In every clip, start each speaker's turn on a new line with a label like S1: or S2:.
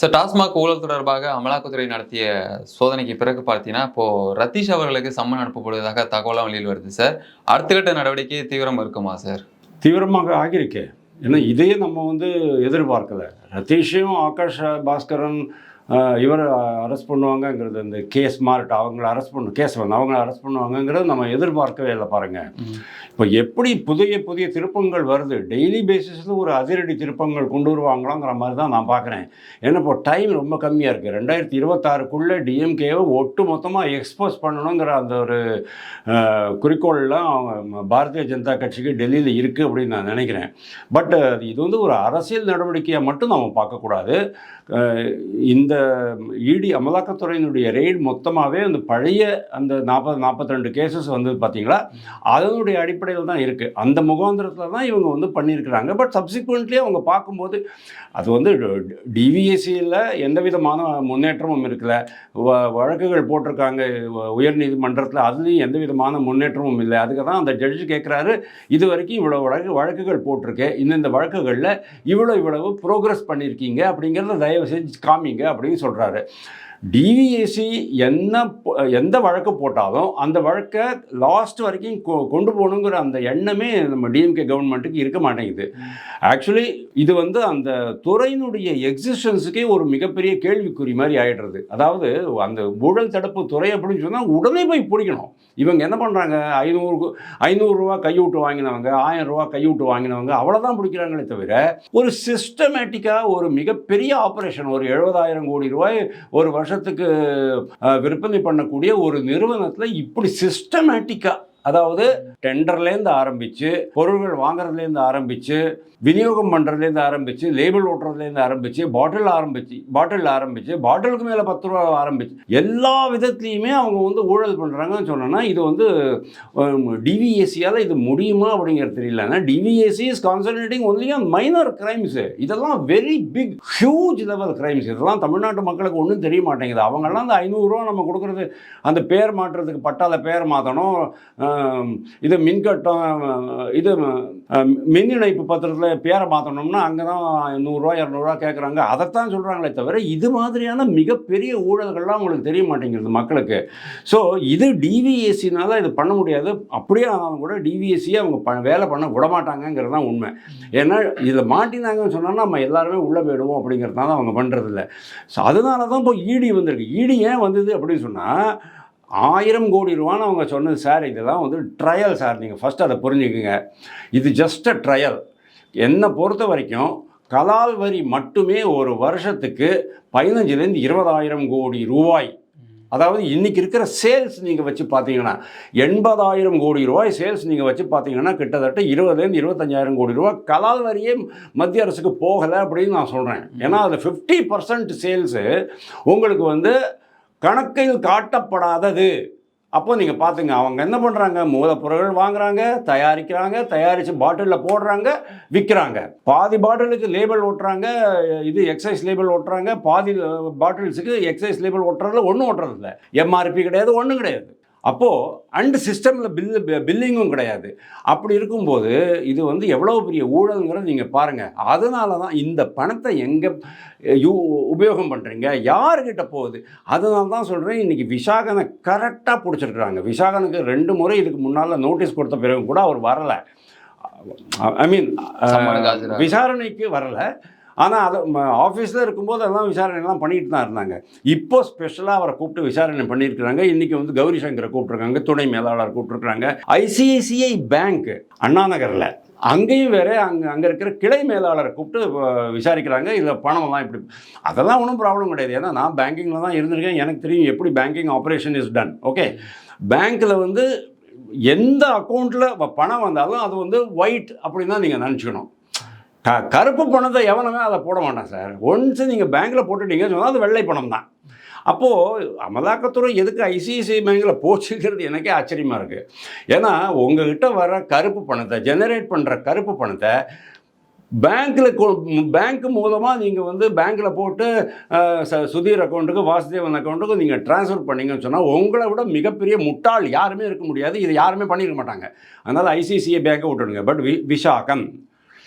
S1: Sir TASMAC ஊழல் தொடர்பாக அமலாக்கத்துறை நடத்திய சோதனைக்கு பிறகு பார்த்தீங்கன்னா இப்போ ரத்தீஷ் அவர்களுக்கு சம்மன் அனுப்பப்படுவதாக தகவலாம் வெளியில் வருது சார் அடுத்த கட்ட நடவடிக்கை தீவிரம் இருக்குமா சார்
S2: தீவிரமாக ஆகியிருக்கே. ஏன்னா இதையே நம்ம வந்து எதிர்பார்க்கல. ரத்தீஷையும் ஆகாஷ் பாஸ்கரன் இவர் அரெஸ்ட் பண்ணுவாங்கங்கிறது இந்த கேஸ் மார்ட் அவங்கள அரெஸ்ட் பண்ணு கேஸ் வந்து அவங்கள அரெஸ்ட் பண்ணுவாங்கங்கிறது நம்ம எதிர்பார்க்கவே இல்லை பாருங்க. இப்போ எப்படி புதிய புதிய திருப்பங்கள் வருது? டெய்லி பேசிஸில் ஒரு அதிரடி திருப்பங்கள் கொண்டு வருவாங்களாங்கிற மாதிரி தான் நான் பார்க்குறேன். ஏன்னா இப்போ டைம் ரொம்ப கம்மியாக இருக்குது ரெண்டாயிரத்தி இருபத்தாறுக்குள்ளே டிஎம்கேவை ஒட்டு மொத்தமாக எக்ஸ்போஸ் பண்ணணுங்கிற அந்த ஒரு குறிக்கோள்லாம் அவங்க பாரதிய ஜனதா கட்சிக்கு டெல்லியில் இருக்குது அப்படின்னு நான் நினைக்கிறேன். பட் இது வந்து ஒரு அரசியல் நடவடிக்கையை மட்டும் நம்ம பார்க்கக்கூடாது. இந்த இடி அமலாக்கத்துறையினுடைய ரெய்டு மொத்தமாகவே அந்த பழைய அந்த நாற்பது நாற்பத்தி ரெண்டு கேசஸ் வந்து பார்த்தீங்களா அதனுடைய அடிப்படையில் தான் இருக்குது அந்த முகாந்திரத்தில் தான் இவங்க வந்து பண்ணியிருக்கிறாங்க. பட் சப்சிக்வெண்ட்லி அவங்க பார்க்கும்போது அது வந்து டிவிஎஸ்சியில் எந்த விதமான முன்னேற்றமும் இருக்கல. வ- வழக்குகள் போட்டிருக்காங்க உயர் நீதிமன்றத்தில் அதுலேயும் எந்த விதமான முன்னேற்றமும் இல்லை. அதுக்கு தான் அந்த ஜட்ஜு கேட்குறாரு இது வரைக்கும் இவ்வளோ வழக்கு வழக்குகள் போட்டிருக்கு இந்தந்த வழக்குகளில் இவ்வளோ இவ்வளவு ப்ரோக்ரஸ் பண்ணியிருக்கீங்க. அப்படிங்கிறத தயவு செஞ்சு காமிங்க அப்படின்னு சொல்கிறாரு டிவிஎஸ்சி என்ன எந்த வழக்கு போட்டாலும் அந்த வழக்கை லாஸ்ட் வரைக்கும் கொ- கொண்டு போகணுங்கிற அந்த எண்ணமே நம்ம டிஎம்கே கவர்மெண்ட்டுக்கு இருக்க மாட்டேங்குது. ஆக்சுவலி இது வந்து அந்த துறையினுடைய எக்ஸிஸ்டன்ஸுக்கே ஒரு மிகப்பெரிய கேள்விக்குறி மாதிரி ஆயிடுறது. அதாவது அந்த ஊழல் தடுப்பு துறை அப்படின்னு சொன்னால் உடனே போய் பிடிக்கணும். இவங்க என்ன பண்ணுறாங்க ஐநூறு ஐநூறுரூவா கையூட்டு வாங்கினவங்க ஆயிரம் ரூபா கையூட்டு வாங்கினவங்க அவ்வளோதான் பிடிக்கிறாங்களே தவிர ஒரு சிஸ்டமேட்டிக்காக ஒரு மிகப்பெரிய ஆப்ரேஷன் ஒரு எழுபதாயிரம் கோடி ரூபாய் ஒரு வருஷம் வருஷத்துக்கு விற்பனை பண்ணக்கூடிய ஒரு நிறுவனத்தில் இப்படி சிஸ்டமேட்டிக்காக அதாவது டெண்டர்லேருந்து ஆரம்பித்து பொருள்கள் வாங்குறதுலேருந்து ஆரம்பித்து விநியோகம் பண்ணுறதுலேருந்து ஆரம்பித்து லேபிள் ஓட்டுறதுலேருந்து ஆரம்பித்து பாட்டில் ஆரம்பிச்சு பாட்டில் ஆரம்பித்து பாட்டிலுக்கு மேலே பத்து ரூபா ஆரம்பிச்சு. எல்லா விதத்துலேயுமே அவங்க வந்து ஊழல் பண்ணுறாங்கன்னு சொன்னோன்னா இது வந்து டிவிஎஸ்சியால் இது முடியுமா அப்படிங்கிறது தெரியல. ஆனால் TVSC is concentrating only on minor crimes இதெல்லாம் very big huge level crimes இதெல்லாம் தமிழ்நாட்டு மக்களுக்கு ஒன்றும் தெரிய மாட்டேங்குது. அவங்கெல்லாம் அந்த ஐநூறுரூவா நம்ம கொடுக்குறது அந்த பேர் மாற்றுறதுக்கு பட்டாத பேர் மாற்றணும் இது மின்கட்டம் இது மின் இணைப்பு பத்திரத்தில் பேரை மாற்றணும்னா அங்கே தான் நூறுரூவா இரநூறுவா கேட்குறாங்க அதைத்தான் சொல்கிறாங்களே தவிர இது மாதிரியான மிகப்பெரிய ஊழல்கள்லாம் அவங்களுக்கு தெரிய மாட்டேங்கிறது மக்களுக்கு. ஸோ இது டிவிஎஸ்சினால இது பண்ண முடியாது. அப்படியே ஆனாலும் கூட டிவிஎஸ்சியை அவங்க ப வேலை பண்ண விடமாட்டாங்கிறது தான் உண்மை. ஏன்னா இதில் மாட்டினாங்கன்னு சொன்னால் நம்ம எல்லாருமே உள்ளே போயிடுவோம் அப்படிங்கிறதுனால அவங்க பண்ணுறதில்ல ஸோ அதனால தான் இப்போ இடி வந்திருக்கு. இடி ஏன் வந்தது அப்படின்னு சொன்னால் ஆயிரம் கோடி ரூபான்னு அவங்க சொன்னது சார் இதெல்லாம் வந்து ட்ரையல் சார். நீங்கள் ஃபஸ்ட் அதை புரிஞ்சுக்குங்க. இது ஜஸ்ட் அ ட்ரையல் என்னை பொறுத்த வரைக்கும் கலால் வரி மட்டுமே ஒரு வருஷத்துக்கு பதினஞ்சுலேருந்து இருபதாயிரம் கோடி ரூபாய். அதாவது இன்றைக்கி இருக்கிற சேல்ஸ் நீங்கள் வச்சு பார்த்தீங்கன்னா எண்பதாயிரம் கோடி ரூபாய் சேல்ஸ் நீங்கள் வச்சு பார்த்தீங்கன்னா கிட்டத்தட்ட இருபதுலேருந்து இருபத்தஞ்சாயிரம் கோடி ரூபாய் கலால் வரியே மத்திய அரசுக்கு போகலை அப்படின்னு நான் சொல்கிறேன் ஏன்னா அது ஃபிஃப்டி பர்சன்ட் சேல்ஸு உங்களுக்கு வந்து கணக்கில் காட்டப்படாதது. அப்போ நீங்கள் பார்த்துங்க அவங்க என்ன பண்ணுறாங்க மூலப்பொருட்கள் வாங்குறாங்க தயாரிக்கிறாங்க தயாரித்து பாட்டிலில் போடுறாங்க விற்கிறாங்க பாதி பாட்டிலுக்கு லேபிள் ஓட்டுறாங்க இது எக்ஸைஸ் லேபிள் ஓட்டுறாங்க பாதி பாட்டில்ஸுக்கு எக்ஸைஸ் லேபிள் ஓட்டுறதுல ஒன்றும் ஓட்டுறதில்ல. எம்ஆர்பி கிடையாது ஒன்றும் கிடையாது. அப்போது அண்ட் சிஸ்டமில் பில்லு பில்லிங்கும் கிடையாது. அப்படி இருக்கும்போது இது வந்து எவ்வளோ பெரிய ஊழல்ங்கிறத நீங்கள் பாருங்கள் அதனால தான் இந்த பணத்தை எங்கே யூ உபயோகம் பண்ணுறீங்க யாருக்கிட்ட போகுது? அதனால தான் சொல்கிறேன் இன்றைக்கி விஷாகனை கரெக்டாக பிடிச்சிருக்கிறாங்க. விஷாகனுக்கு ரெண்டு முறை இதுக்கு முன்னால் நோட்டீஸ் கொடுத்த பிறகு கூட அவர் வரலை. ஐ மீன் விசாரணைக்கு வரலை. ஆனால் அதை ஆஃபீஸில் இருக்கும்போது அதெல்லாம் விசாரணைலாம் பண்ணிட்டு தான் இருந்தாங்க. இப்போ ஸ்பெஷலாக அவரை கூப்பிட்டு விசாரணை பண்ணியிருக்கிறாங்க. இன்றைக்கி வந்து கௌரி சங்கரை கூப்பிட்ருக்காங்க துணை மேலாளர் கூப்பிட்ருக்காங்க ஐசிஐசிஐ பேங்க் அண்ணா நகரில். அங்கேயும் வேறு அங்கே அங்கே இருக்கிற கிளை மேலாளரை கூப்பிட்டு விசாரிக்கிறாங்க. இதில் பணமெல்லாம் இப்படி அதெல்லாம் ஒன்றும் ப்ராப்ளம் கிடையாது. ஏன்னா நான் பேங்கிங்கில் தான் இருந்திருக்கேன். எனக்கு தெரியும் எப்படி banking operation is done okay பேங்க்கில் வந்து எந்த அக்கௌண்ட்டில் பணம் வந்தாலும் அது வந்து ஒயிட் அப்படின்னு தான் நீங்கள் நினச்சிக்கணும். க கருப்பு பணத்தை எவனுமே அதை போட மாட்டான் சார் ஒன்ஸ் நீங்கள் பேங்க்கில் போட்டுட்டீங்கன்னு சொன்னால் அது வெள்ளை பணம் தான் அப்போது அமலாக்கத்துறை எதுக்கு ஐசிஐசிஐ பேங்கில் போச்சுக்கிறது எனக்கே ஆச்சரியமாக இருக்குது ஏன்னா உங்ககிட்ட வர கருப்பு பணத்தை ஜெனரேட் பண்ணுற கருப்பு பணத்தை பேங்க்கில் பேங்க் மூலமாக நீங்கள் வந்து பேங்க்கில் போட்டு ச- சுதீர் அக்கௌண்ட்டுக்கு வாசுதேவன் அக்கௌண்ட்டுக்கு நீங்கள் ட்ரான்ஸ்ஃபர் பண்ணீங்கன்னு சொன்னால் உங்களை விட மிகப்பெரிய முட்டாள் யாருமே இருக்க முடியாது. இதை யாருமே பண்ணியிருக்க மாட்டாங்க. அதனால் ஐசிசிஐ பேங்கை விட்டுடுங்க. பட் வி விஷாகம்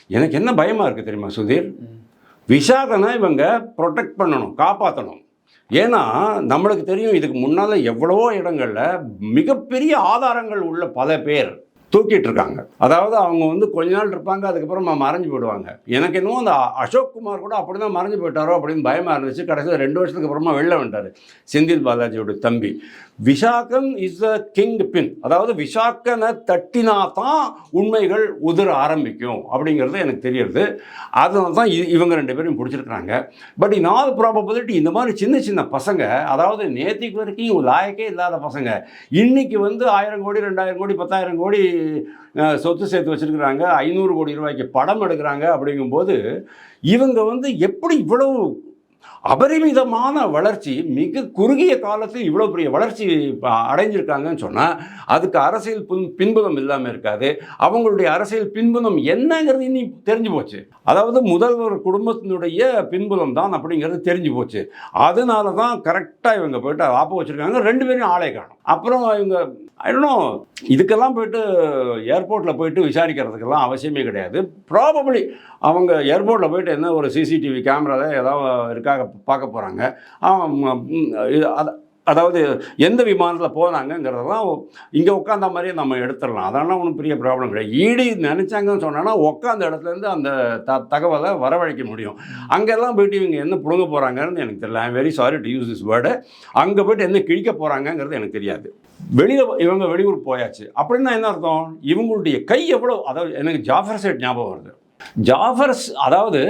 S2: எனக்கு என்ன பயமாக இருக்குது தெரியுமா சுதீர்? விசாகனை இவங்க ப்ரொடெக்ட் பண்ணணும் காப்பாற்றணும் ஏன்னா நம்மளுக்கு தெரியும் இதுக்கு முன்னால் எவ்வளவோ இடங்களில் மிகப்பெரிய ஆதாரங்கள் உள்ள பல பேர். தூக்கிட்டு இருக்காங்க அதாவது அவங்க வந்து கொஞ்ச நாள் இருப்பாங்க அதுக்கப்புறம் மறைஞ்சு போயிடுவாங்க. எனக்கு இன்னும் அந்த அசோக் குமார் கூட அப்படி தான் மறைஞ்சு போயிட்டாரோ அப்படின்னு பயமாக இருந்துச்சு. கடைசியில் ரெண்டு வருஷத்துக்கு அப்புறமா வெளில வந்துட்டார் செந்தில் பாலாஜியோட தம்பி. Visakam is a kingpin அதாவது விசாக்கனை தட்டினா தான் உண்மைகள் உதிர ஆரம்பிக்கும் அப்படிங்கிறது எனக்கு தெரியுது. அதனால தான் இவங்க ரெண்டு பேரும் பிடிச்சிருக்கிறாங்க. பட் இன் ஆல் ப்ராபபிலிட்டி இந்த மாதிரி சின்ன சின்ன பசங்க அதாவது நேத்திக்கு வரைக்கும் லாயக்கே இல்லாத பசங்க இன்னைக்கு வந்து ஆயிரம் கோடி ரெண்டாயிரம் கோடி பத்தாயிரம் கோடி சொத்து சேர்த்து வச்சுருக்குறாங்க. ஐநூறு கோடி ரூபாய்க்கு படம் எடுக்கிறாங்க அப்படிங்கும்போது இவங்க வந்து எப்படி இவ்வளவு அபரிமிதமான வளர்ச்சி மிக குறுகிய காலத்தில் இவ்வளோ பெரிய வளர்ச்சி அடைஞ்சிருக்காங்கன்னு சொன்னால் அதுக்கு அரசியல் பின் பின்புலம் இல்லாமல் இருக்காது. அவங்களுடைய அரசியல் பின்புலம் என்னங்கிறது இனி தெரிஞ்சு போச்சு. அதாவது முதல்வர் குடும்பத்தினுடைய பின்புலம் தான் அப்படிங்கிறது தெரிஞ்சு போச்சு. அதனால தான் கரெக்டாக இவங்க போயிட்டு ஆப்ப வச்சுருக்காங்க. ரெண்டு பேரும் ஆளே காணும். அப்புறம் இவங்க இன்னும் இதுக்கெல்லாம் போயிட்டு ஏர்போர்ட்டில் போயிட்டு விசாரிக்கிறதுக்கெல்லாம் அவசியமே கிடையாது. ப்ராபபிளி அவங்க ஏர்போர்ட்டில் போயிட்டு என்ன ஒரு சிசிடிவி கேமராவில் ஏதாவது இருக்கா பார்க்க போகிறாங்க அதாவது எந்த விமானத்தில் போனாங்கங்கிறதெல்லாம் இங்கே உட்காந்த மாதிரியே நம்ம எடுத்துடலாம். அதெல்லாம் ஒன்றும் பெரிய ப்ராப்ளம் கிடையாது. ஈடி நினச்சாங்கன்னு சொன்னோன்னா உட்காந்த இடத்துலேருந்து அந்த த தகவலை வரவழைக்க முடியும். அங்கெல்லாம் போயிட்டு இவங்க என்ன புழுங்க போகிறாங்கன்னு எனக்கு தெரியல. I'm very sorry to use this word அங்கே போயிட்டு என்ன கிழிக்க போகிறாங்கங்கிறது எனக்கு தெரியாது. வெளியில் இவங்க வெளியூர் போயாச்சு. அப்படின்னா என்ன அர்த்தம்? இவங்களுடைய கை எவ்வளோ அதாவது எனக்கு ஜாஃபர் சைட் ஞாபகம் வருது. ஜாஃபர்ஸ் அதாவது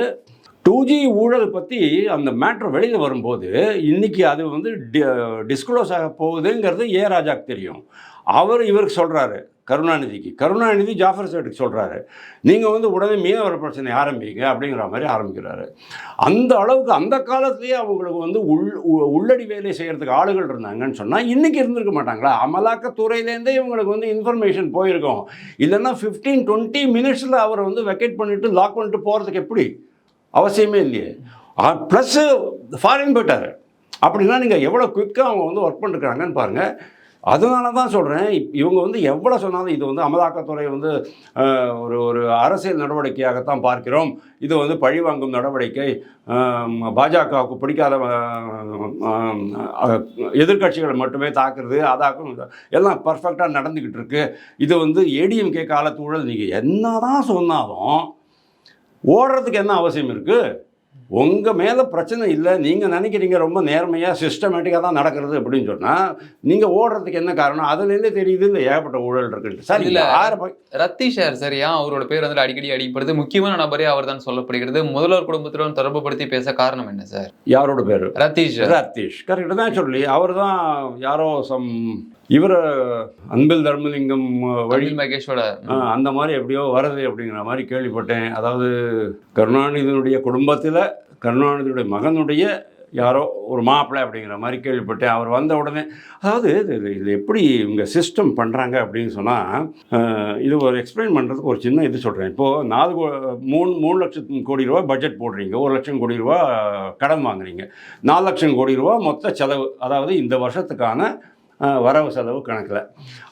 S2: டூ ஜி ஊழல் பற்றி அந்த மேட்ரு வெளியில் வரும்போது இன்றைக்கி அது வந்து டிஸ்க்ளோஸ் ஆக போகுதுங்கிறது ஏ ராஜாக்கு தெரியும். அவர் இவருக்கு சொல்கிறாரு கருணாநிதிக்கு. கருணாநிதி ஜாஃபர் சேட்டுக்கு சொல்கிறாரு நீங்கள் வந்து உடனே மீனவர் பிரச்சனை ஆரம்பிங்க அப்படிங்கிற மாதிரி ஆரம்பிக்கிறாரு. அந்த அளவுக்கு அந்த காலத்துலேயே அவங்களுக்கு வந்து உள் உ- உள்ளடி வேலை செய்கிறதுக்கு ஆளுகள் இருந்தாங்கன்னு சொன்னால் இன்றைக்கி இருந்திருக்க மாட்டாங்களா? அமலாக்கத்துறையிலேருந்தே இவங்களுக்கு வந்து இன்ஃபர்மேஷன் போயிருக்கும். இல்லைன்னா ஃபிஃப்டீன் டுவெண்ட்டி மினிட்ஸில் அவரை வந்து வெக்கேட் பண்ணிவிட்டு லாக் பண்ணிட்டு போகிறதுக்கு எப்படி? அவசியமே இல்லையே. ப்ளஸ்ஸு ஃபாரின் போயிட்டார். அப்படின்னா நீங்கள் எவ்வளோ குயிக்காக அவங்க வந்து ஒர்க் பண்ணிருக்காங்கன்னு பாருங்கள் அதனால தான் சொல்கிறேன் இவங்க வந்து எவ்வளோ சொன்னாலும் இது வந்து அமலாக்கத்துறை வந்து ஒரு ஒரு அரசியல் நடவடிக்கையாகத்தான் பார்க்கிறோம். இது வந்து பழிவாங்கும் நடவடிக்கை. பாஜகவுக்கு பிடிக்காத எதிர்கட்சிகளை எதிர்க்கட்சிகளை மட்டுமே தாக்குறது அதாக்கும் எல்லாம் பர்ஃபெக்டாக நடந்துக்கிட்டு இருக்கு. இது வந்து ஏடிஎம்கே காலத்து ஊழல் நீங்கள் என்ன தான் சொன்னாலும் ஓடுறதுக்கு என்ன அவசியம் இருக்குது உங்கள் மேலே பிரச்சனை இல்லை நீங்கள் நினைக்கிறீங்க ரொம்ப நேர்மையாக சிஸ்டமேட்டிக்காக தான் நடக்கிறது அப்படின்னு சொன்னால் நீங்கள் ஓடுறதுக்கு என்ன காரணம்? அதுலேருந்தே தெரியுது இல்லை ஏகப்பட்ட ஊழல் இருக்குன்ட்டு. சார் இல்லை யாரை
S1: ரத்தீஷர் சார் ஏன் அவரோட பேர் வந்து அடிக்கடி அடிக்கப்படுது முக்கியமான நபரே அவர் தான் சொல்லப்படுகிறது. முதல்வர் குடும்பத்துடன் தொடர்புபடுத்தி பேச காரணம் என்ன சார்?
S2: யாரோட பேர்?
S1: ரத்தீஷ்
S2: ரத்தீஷ். கரெக்டு தான் சொல்லி அவர் தான் யாரோ சம் இவர் அன்பில் தர்மலிங்கம் வழி
S1: மகேஷோட
S2: அந்த மாதிரி எப்படியோ வருது அப்படிங்கிற மாதிரி கேள்விப்பட்டேன். அதாவது கருணாநிதியினுடைய குடும்பத்தில் கருணாநிதியுடைய மகனுடைய யாரோ ஒரு மாப்பிள்ளை அப்படிங்கிற மாதிரி கேள்விப்பட்டேன். அவர் வந்த உடனே அதாவது இது இது எப்படி இவங்க சிஸ்டம் பண்ணுறாங்க அப்படின்னு சொன்னால் இது ஒரு எக்ஸ்பிளைன் பண்ணுறதுக்கு ஒரு சின்ன இது சொல்கிறேன் இப்போது நாலு மூணு மூணு லட்சம் கோடி ரூபா பட்ஜெட் போடுறீங்க. ஒரு லட்சம் கோடி ரூபா கடன் வாங்குறீங்க. நாலு லட்சம் கோடி ரூபா மொத்த செலவு அதாவது இந்த வருஷத்துக்கான வரவு செலவு கணக்கில்.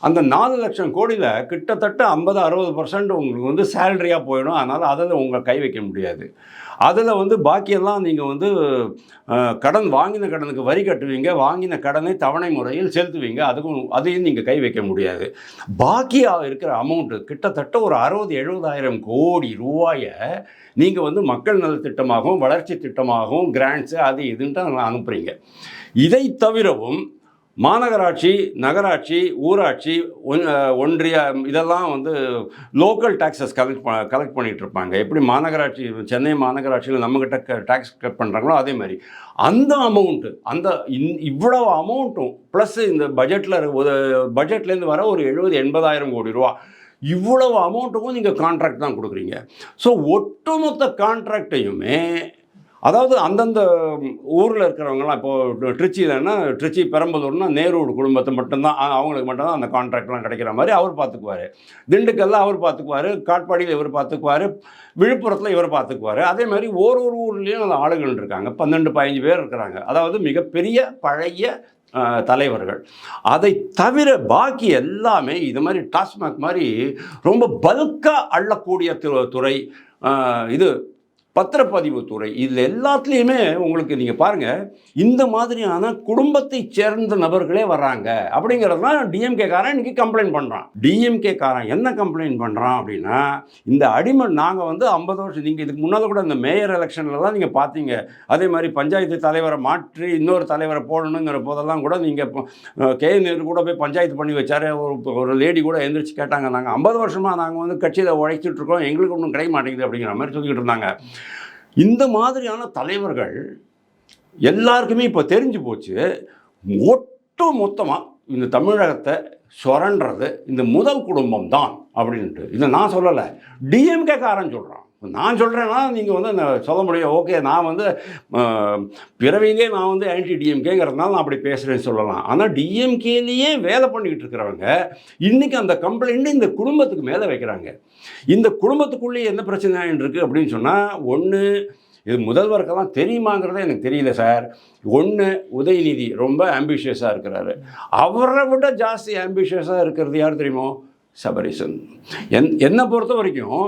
S2: அந்த நாலு லட்சம் கோடியில் கிட்டத்தட்ட ஐம்பது அறுபது பர்சன்ட் உங்களுக்கு வந்து சேலரியாக போயிடும். அதனால் அதில் உங்களை கை வைக்க முடியாது. அதில் வந்து பாக்கியெல்லாம் நீங்கள் வந்து கடன் வாங்கின கடனுக்கு வரி கட்டுவீங்க. வாங்கின கடனை தவணை முறையில் செலுத்துவீங்க. அதுக்கும் அதையும் நீங்கள் கை வைக்க முடியாது. பாக்கியாக இருக்கிற அமௌண்ட்டு கிட்டத்தட்ட ஒரு அறுபது எழுபதாயிரம் கோடி ரூபாயை நீங்கள் வந்து மக்கள் நலத்திட்டமாகவும் வளர்ச்சி திட்டமாகவும் கிராண்ட்ஸு அது இதுன்ட்டு அனுப்புகிறீங்க இதை தவிரவும் மாநகராட்சி நகராட்சி ஊராட்சி ஒன்- ஒன்றிய இதெல்லாம் வந்து லோக்கல் டேக்ஸஸ் கலெக்ட் ப கலெக்ட் பண்ணிகிட்டு இருப்பாங்க எப்படி மாநகராட்சி சென்னை மாநகராட்சியில் நம்மக்கிட்ட டேக்ஸ் கட் பண்ணுறாங்களோ அதே மாதிரி. அந்த அமௌண்ட்டு அந்த இந் இவ்வளவு அமௌண்ட்டும் ப்ளஸ் இந்த பட்ஜெட்டில் பட்ஜெட்லேருந்து வர ஒரு எழுபது எண்பதாயிரம் கோடி ரூபா இவ்வளவு அமௌண்ட்டுக்கும் நீங்கள் கான்ட்ராக்ட் தான் கொடுக்குறீங்க. ஸோ ஒட்டுமொத்த கான்ட்ராக்டையுமே அதாவது அந்தந்த ஊரில் இருக்கிறவங்கலாம் இப்போது ட்ரிச்சிலன்னா ட்ரிச்சி பெரம்பலூர்னா நேருடு குடும்பத்தை மட்டும்தான் அவங்களுக்கு மட்டும்தான் அந்த கான்ட்ராக்ட்லாம் கிடைக்கிற மாதிரி அவர் பார்த்துக்குவார் திண்டுக்கல்ல அவர் பார்த்துக்குவார் காட்பாடியில் இவர் பார்த்துக்குவார் விழுப்புரத்தில் இவர் பார்த்துக்குவார் அதே மாதிரி ஒரு ஒரு ஊர்லேயும் அந்த ஆளுகள் இருக்காங்க. பன்னெண்டு பதினஞ்சு பேர் இருக்கிறாங்க. அதாவது மிகப்பெரிய பழைய தலைவர்கள். அதை தவிர பாக்கி எல்லாமே இது மாதிரி டாஸ்மாக் மாதிரி ரொம்ப பல்காக அள்ளக்கூடிய து- துறை இது பத்திரப்பதிவுத்துறை. இதில் எல்லாத்துலேயுமே உங்களுக்கு நீங்கள் பாருங்கள் இந்த மாதிரியான குடும்பத்தை சேர்ந்த நபர்களே வர்றாங்க. அப்படிங்கிறது தான் டிஎம்கே காரன் இன்னைக்கு கம்ப்ளைண்ட் பண்ணுறான் டிஎம்கே காரன் என்ன கம்ப்ளைண்ட் பண்ணுறான் அப்படின்னா இந்த அடிமை நாங்கள் வந்து ஐம்பது வருஷம் நீங்கள் இதுக்கு முன்னால் கூட இந்த மேயர் எலெக்ஷனில் தான் நீங்கள் பார்த்தீங்க அதே மாதிரி பஞ்சாயத்து தலைவரை மாற்றி இன்னொரு தலைவரை போடணுங்கிற போதெல்லாம் கூட நீங்கள் கே. நேரு கூட போய் பஞ்சாயத்து பண்ணி வச்சார். ஒரு ஒரு லேடி கூட எழுந்திரிச்சு கேட்டாங்க நாங்கள் ஐம்பது வருஷமாக நாங்கள் வந்து கட்சியில் உழைச்சிட்டு இருக்கோம். எங்களுக்கு ஒன்றும் கிடைக்க மாட்டேங்குது அப்படிங்கிற மாதிரி சொல்லிக்கிட்டு இருந்தாங்க. இந்த மாதிரியான தலைவர்கள் எல்லாருக்குமே இப்போ தெரிஞ்சு போச்சு. ஒட்டு மொத்தமாக இந்த தமிழகத்தை சுரண்டுறது இந்த முதல் குடும்பம் தான் அப்படின்ட்டு இதை நான் சொல்லலை. டிஎம்கே காரன் சொல்கிறான் நான் சொல்கிறேன்னா நீங்கள் வந்து சொல்ல முடியும். ஓகே நான் வந்து பிறவிலே நான் வந்து ஆன்டி டிஎம்கேங்கிறதுனால நான் அப்படி பேசுகிறேன்னு சொல்லலாம். ஆனால் டிஎம்கேலேயே வேலை பண்ணிக்கிட்டு இருக்கிறவங்க இன்றைக்கி அந்த கம்ப்ளைண்ட்டு இந்த குடும்பத்துக்கு மேலே வைக்கிறாங்க. இந்த குடும்பத்துக்குள்ளேயே என்ன பிரச்சனை இருக்குது அப்படின்னு சொன்னால் ஒன்று இது முதல்வருக்கெல்லாம் தெரியுமாங்கிறதே எனக்கு தெரியல சார். ஒன்று உதயநிதி ரொம்ப ஆம்பிஷியஸாக இருக்கிறாரு. அவரை விட ஜாஸ்தி ஆம்பிஷியஸாக இருக்கிறது யார் தெரியுமோ? சபரிசன். என் என்னை பொறுத்த வரைக்கும்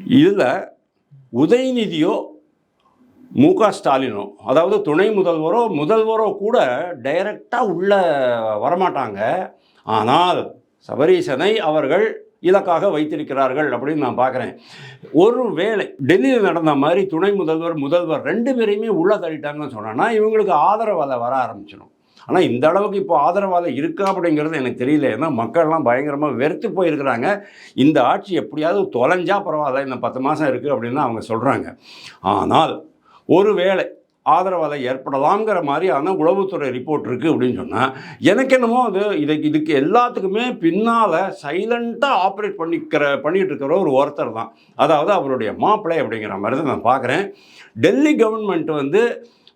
S2: இதில் உதயநிதியோ மு க ஸ்டாலினோ அதாவது துணை முதல்வரோ முதல்வரோ கூட டைரக்டாக உள்ளே வரமாட்டாங்க. ஆனால் சபரீசனை அவர்கள் இலக்காக வைத்திருக்கிறார்கள் அப்படின்னு நான் பார்க்குறேன் ஒரு வேளை டெல்லியில் நடந்த மாதிரி துணை முதல்வர் முதல்வர் ரெண்டு பேரையுமே உள்ள தள்ளிட்டாங்கன்னு சொன்னோன்னா இவங்களுக்கு ஆதரவால வர ஆரம்பிச்சிடும். ஆனால் இந்த அளவுக்கு இப்போ ஆதரவாக இருக்கா அப்படிங்கிறது எனக்கு தெரியல. ஏன்னா மக்கள்லாம் பயங்கரமாக வெறுத்து போயிருக்கிறாங்க. இந்த ஆட்சி எப்படியாவது தொலைஞ்சா பரவாயில்ல இந்த பத்து மாதம் இருக்குது அப்படின்னு அவங்க சொல்கிறாங்க ஆனால் ஒருவேளை ஆதரவாலை ஏற்படலாம்ங்கிற மாதிரியான உளவுத்துறை ரிப்போர்ட் இருக்குது அப்படின்னு சொன்னால் எனக்கு என்னமோ அது இதுக்கு இதுக்கு எல்லாத்துக்குமே பின்னால் சைலண்ட்டாக ஆப்ரேட் பண்ணிக்கிற பண்ணிகிட்டு இருக்கிற ஒரு ஒருத்தர் தான். அதாவது அவருடைய மாப்பிள்ளை அப்படிங்கிற மாதிரி தான் நான் பார்க்குறேன் டெல்லி கவர்மெண்ட் வந்து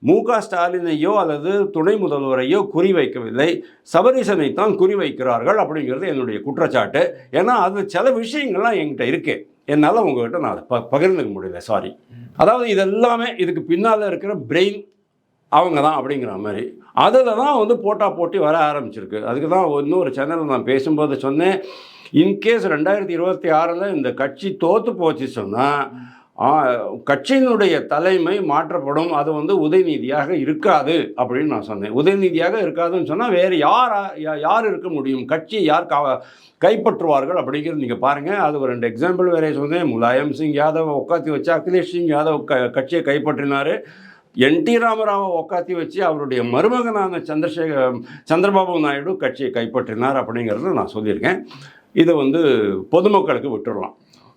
S2: மு க ஸ்டாலினையோ அல்லது துணை முதல்வரையோ குறிவைக்கவில்லை. சபரீசனை தான் குறிவைக்கிறார்கள் அப்படிங்கிறது என்னுடைய குற்றச்சாட்டு. ஏன்னா அது சில விஷயங்கள்லாம் என்கிட்ட இருக்கு. என்னால் உங்ககிட்ட நான் அதை ப பகிர்ந்துக்க முடியல. சாரி அதாவது இதெல்லாமே இதுக்கு பின்னால் இருக்கிற பிரெயின் அவங்க தான் அப்படிங்கிற மாதிரி. அதில் தான் வந்து போட்டா போட்டி வர ஆரம்பிச்சிருக்கு. அதுக்கு தான் இன்னொரு சேனலில் நான் பேசும்போது சொன்னேன். இன்கேஸ் ரெண்டாயிரத்தி இருபத்தி ஆறில் இந்த கட்சி தோற்று போச்சு சொன்னால் கட்சியினுடைய தலைமை மாற்றப்படும். அது வந்து உதயநிதியாக இருக்காது அப்படின்னு நான் சொன்னேன். உதயநிதியாக இருக்காதுன்னு சொன்னால் வேறு யார் யார் இருக்க முடியும்? கட்சியை யார் கா கைப்பற்றுவார்கள் அப்படிங்கிறது நீங்கள் பாருங்கள் அது ஒரு ரெண்டு எக்ஸாம்பிள் வேறே சொன்னேன். முலாயம் சிங் யாதவ் உட்காத்தி வச்சு அகிலேஷ் சிங் யாதவ் க கட்சியை கைப்பற்றினார். என் டி ராமராவை உட்காத்தி வச்சு அவருடைய மருமகனான சந்திரசேகர் சந்திரபாபு நாயுடு கட்சியை கைப்பற்றினார் அப்படிங்கிறத நான் சொல்லியிருக்கேன். இதை வந்து பொதுமக்களுக்கு விட்டுடலாம்.